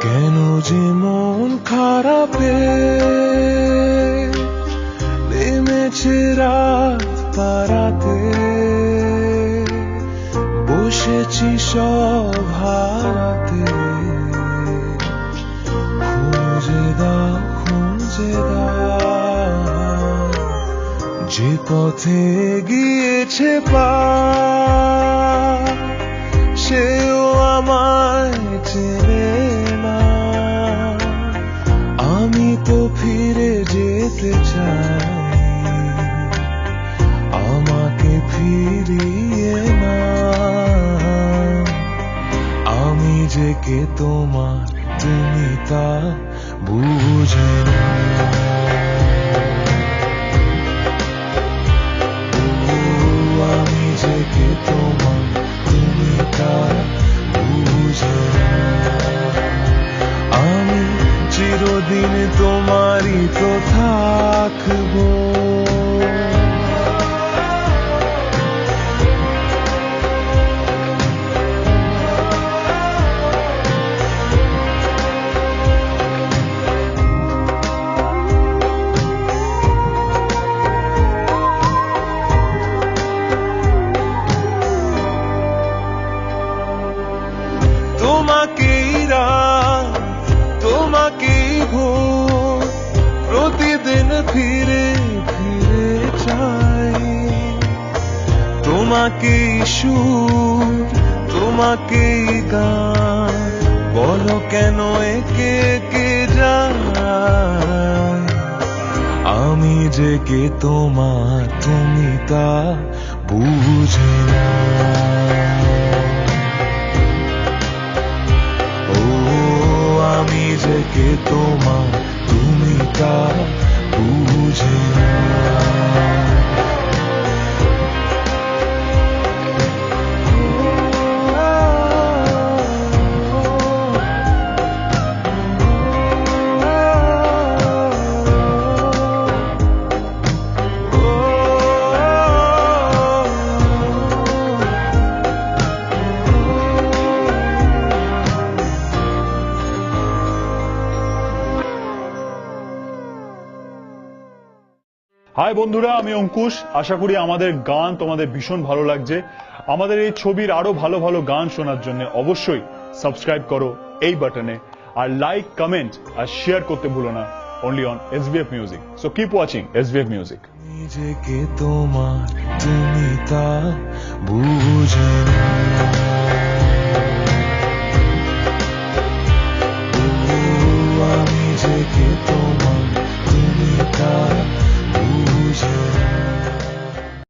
কেন যে মন খারাপে? নেমেছে রাত পারাতে বসেছি সব হারাতে। খুঁজে দা খুঁজে দা যে পথে গিয়েছে পা আমি তো ফিরে যেতে চাই। আমাকে ফিরিয়ে না আমি যে কে তোমার তুমি তা বুঝে ভোর প্রতিদিন ফিরে ফিরে চাই। তোমাকেই সুর তোমাকেই গান, বলো কেন একে কে যায়? আমি যে কে তোমার তুমি তা বুঝে না। হাই বন্ধুরা, আমি অঙ্কুশ। আশা করি আমাদের গান তোমাদের ভীষণ ভালো লাগছে। আমাদের এই ছবির আরও ভালো ভালো গান শোনার জন্য অবশ্যই সাবস্ক্রাইব করো এই বাটনে আর লাইক কমেন্ট আর শেয়ার করতে ভুলো না। Only on S BF music so keep watching S BF music নিজেকে তোমার তুমি তা